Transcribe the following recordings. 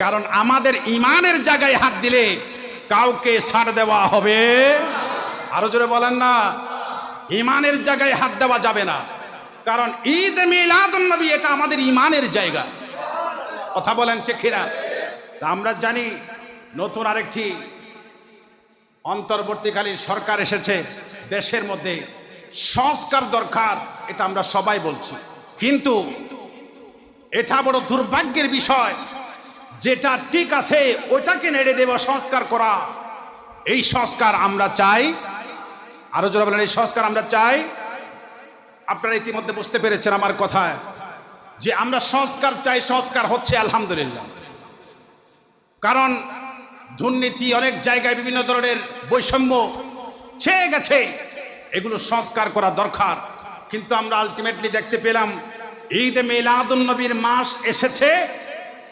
কারণ আমাদের ইমানের জায়গায় হাত দিলে কাউকে ছাড় দেওয়া হবে। আরও জোরে বলেন না। ইমানের জায়গায় হাত দেওয়া যাবে না। কারণ ঈদ মিলাদুন নবী, এটা আমাদের ইমানের জায়গা। কথা বলেন তা আমরা জানি নতুন আরেকটি অন্তর্বর্তীকালীন সরকার এসেছে দেশের মধ্যে। সংস্কার দরকার, এটা আমরা সবাই বলছি। কিন্তু এটা বড় দুর্ভাগ্যের বিষয়। যেটা ঠিক আছে ওটাকে নেড়ে দেব, সংস্কার করা। এই সংস্কার আমরা চাই। আরও জোরে বলেন, এই সংস্কার আমরা চাই। আপনারা ইতিমধ্যে বুঝতে পেরেছেন আমার কথায় যে আমরা সংস্কার চাই, সংস্কার হচ্ছে, আলহামদুলিল্লাহ। কারণ দুর্নীতি অনেক জায়গায় বিভিন্ন ধরনের বৈষম্য ছেয়ে গেছে। এগুলো সংস্কার করা দরকার। কিন্তু আমরা আলটিমেটলি দেখতে পেলাম, ঈদ মিলাদুন নবীর মাস এসেছে।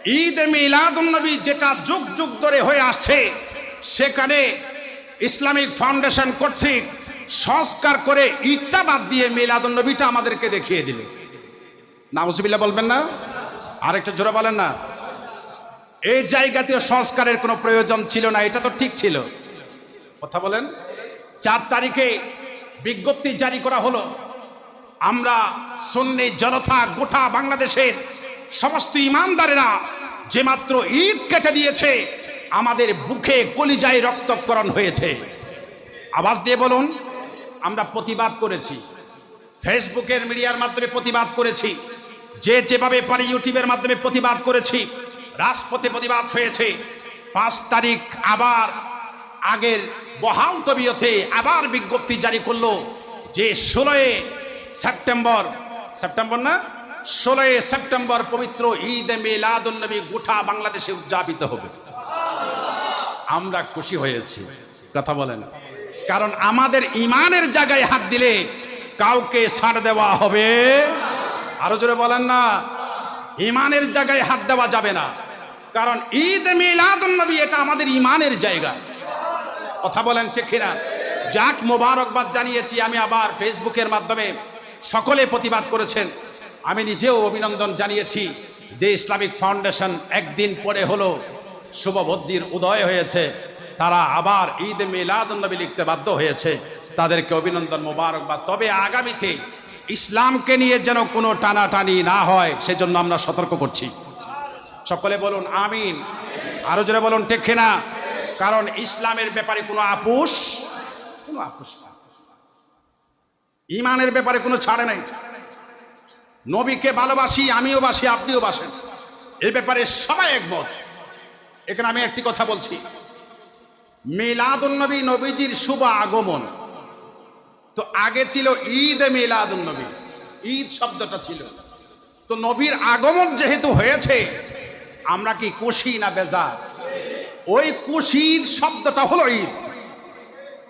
ঈদ মিলাদুন নবী যেটা যুগ যুগ ধরে হয়ে আসছে, সেখানে ইসলামিক ফাউন্ডেশন কর্তৃক সংস্কার করে ঈদটা বাদ দিয়ে মিলাদুন নবীটা আমাদেরকে দেখিয়ে দিল। নাউজুবিল্লাহ বলবেন না? আরেকটা জোরে বলেন না। এই জায়গাতেও সংস্কারের কোনো প্রয়োজন ছিল না, এটা তো ঠিক ছিল। কথা বলেন। চার তারিখে বিজ্ঞপ্তি জারি করা হলো, আমরা সুন্নি জনতা গোটা বাংলাদেশের সমস্ত ইমানদারেরা যে মাত্র ঈদ কেটে দিয়েছে, আমাদের বুকে কলিজায় রক্তকরণ হয়েছে। আওয়াজ দিয়ে বলুন, আমরা প্রতিবাদ করেছি। ফেসবুকের মিডিয়ার মাধ্যমে প্রতিবাদ করেছি। যে যেভাবে পারি ইউটিউবের মাধ্যমে প্রতিবাদ করেছি, রাজপথে প্রতিবাদ হয়েছে। পাঁচ তারিখ আবার আগের বহাল তবিয়তে আবার বিজ্ঞপ্তি জারি করল যে ষোলোই সেপ্টেম্বর সেপ্টেম্বর না? ষোলোই সেপ্টেম্বর পবিত্র ঈদ মিলাদুন নবী গোটা বাংলাদেশে উদযাপিত হবে। আমরা খুশি হয়েছি। কথা বলেন। কারণ আমাদের ইমানের জায়গায় হাত দিলে কাউকে ছাড় দেওয়া হবে। আরও জোরে বলেন না। ইমানের জায়গায় হাত দেওয়া যাবে না। কারণ ঈদ মিলাদুন নবী এটা আমাদের ইমানের জায়গা। কথা বলেন ঠিক কিনা? যাক, মোবারকবাদ জানিয়েছি আমি আবার ফেসবুকের মাধ্যমে। সকলে প্রতিবাদ করেছেন। আমি নিজেও অভিনন্দন জানিয়েছি যে ইসলামিক ফাউন্ডেশন একদিন পরে হলো শুভবদ্ধির উদয় হয়েছে। তারা আবার ঈদ মিলাদুন্নবী লিখতে বাধ্য হয়েছে। তাদেরকে অভিনন্দন মোবারকবাদ। তবে আগামীতে ইসলামকে নিয়ে যেন কোনো টানাটানি না হয়, সেজন্য আমরা সতর্ক করছি। সকলে বলুন, আমিন। আরও জোরে বলুন, ঠিক না কারণ ইসলামের ব্যাপারে কোনো আপুস কোনো আপুস না। ইমানের ব্যাপারে কোনো ছাড়ে নাই। নবীকে ভালোবাসি, আমিও বাসি, আপনিও বাসেন। এই ব্যাপারে সবাই একমত। এখানে আমি একটি কথা বলছি। মিলাদুন্নবী নবীজির শুভ আগমন। তো আগে ছিল ঈদ এ মিলাদুন্নবী। ঈদ শব্দটা ছিল। তো নবীর আগমন যেহেতু হয়েছে, আমরা কি খুশি না বেজার? ওই খুশির শব্দটা হলো ঈদ।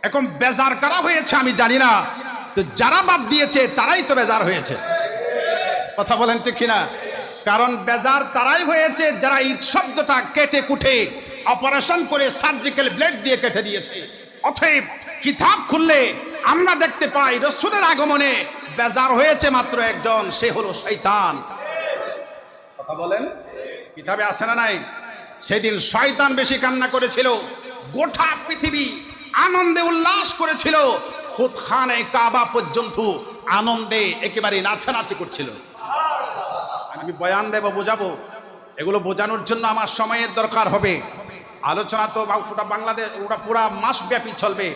এখন বেজার কারা হয়েছে আমি জানি না। তো যারা বাদ দিয়েছে, তারাই তো বেজার হয়েছে। কথা বলেন ঠিক কিনা? কারণ বেজার তারাই হয়েছে যারা ঈদ শব্দটা কেটে কুটে অপারেশন করে সার্জিক্যাল ব্লেড দিয়ে কেটে দিয়েছে। অতএব কিতাব খুললে আমরা দেখতে পাই রসুলের আগমনে বেজার হয়েছে মাত্র একজন, সে হলো শৈতান কথা বলেন? কিতাবে আসে না নাই? সেদিন শয়তান বেশি কান্না করেছিল, গোটা পৃথিবী আনন্দে উল্লাস করেছিল, খুদখানে কাবা পর্যন্ত আনন্দে একেবারে নাচানাচি করছিল। আমি বয়ান দেব, বোঝাবো। এগুলো বোঝানোর জন্য আমার সময়ের দরকার হবে। আলোচনা তো ওটা বাংলাদেশ ওটা পুরা মাসব্যাপী চলবে।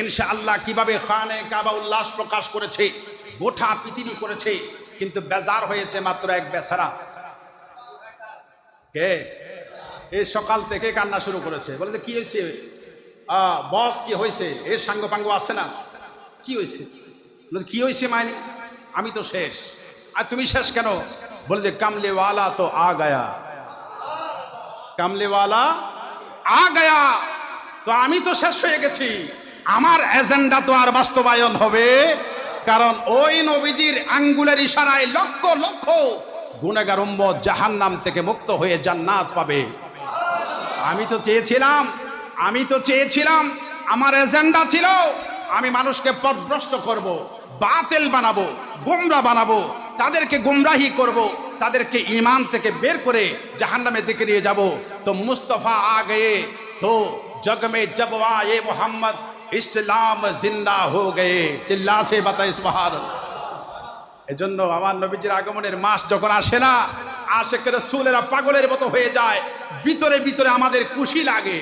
ইনশা আল্লাহ কীভাবে খানে কাবা উল্লাস প্রকাশ করেছে, গোটা পৃথিবী করেছে, কিন্তু বেজার হয়েছে মাত্র এক বেচারা। কে? এই সকাল থেকে কান্না শুরু করেছে। বলে যে কি হয়েছে? বস, কি হয়েছে? এর সাঙ্গ পাঙ্গ আছে না? কি হয়েছে? কি হয়েছে, মাইনি? আমি তো শেষ। আর তুমি শেষ কেন? বলে যে কামলেওয়ালা তো আ গায়া কামলেওয়ালা আ গায়া তো আমি তো শেষ হয়ে গেছি। আমার এজেন্ডা তো আর বাস্তবায়ন হবে। কারণ ওই নবীজির আঙ্গুলের ইশারায় লক্ষ লক্ষ গুণাগার উম্মত জাহান্নাম থেকে মুক্ত হয়ে জান্নাত পাবে। আমি তো চেয়েছিলাম, আমি তো চেয়েছিলাম, আমার এজেন্ডা ছিল, আমি মানুষকে পথভ্রষ্ট করব, বাতেল বানাবো, গোমরা বানাবো। তাদেরকে গুমরাহি করব, তাদেরকে ইমান থেকে বের করে জাহান্নামের দিকে নিয়ে যাব। তো মুস্তফা আ গয়ে, তো জগ মে জব আয়ে মোহাম্মদ, ইসলাম জিন্দা হো গয়ে। চিল্লা সে বাতা ইসবাহার এজন্য আমার নবীজির আগমনের মাস যখন আসে না আশেখ রসুলেরা পাগলের মতো হয়ে যায়। ভিতরে ভিতরে আমাদের খুশি লাগে।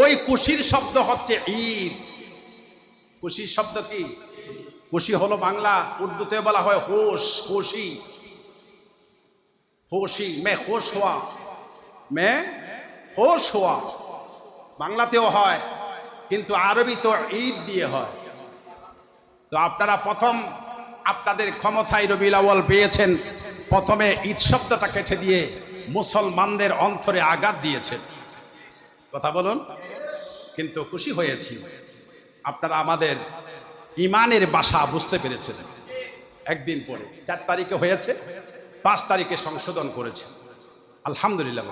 ওই খুশির শব্দ হচ্ছে ঈদ। খুশির শব্দ কি? খুশি হলো বাংলা, উর্দুতে বলা হয় হোশ, খুশি। খুশি, মে খোশ হওয়া। মে হোশ হওয়া। বাংলাতেও হয়, কিন্তু আরবি তো ঈদ দিয়ে হয়। তো আপনারা প্রথম আপনাদের ক্ষমতায় রবিল আউয়াল পেয়েছেন, প্রথমে ঈদ শব্দটা কেটে দিয়ে মুসলমানদের অন্তরে আঘাত দিয়েছেন। কথা বলুন। কিন্তু খুশি হয়েছি। আপনারা আমাদের ইমানের বাসা বুঝতে পেরেছিলেন একদিন পরে চার তারিখে হয়েছে পাঁচ তারিখে সংশোধন করেছে আলহামদুলিল্লাহ।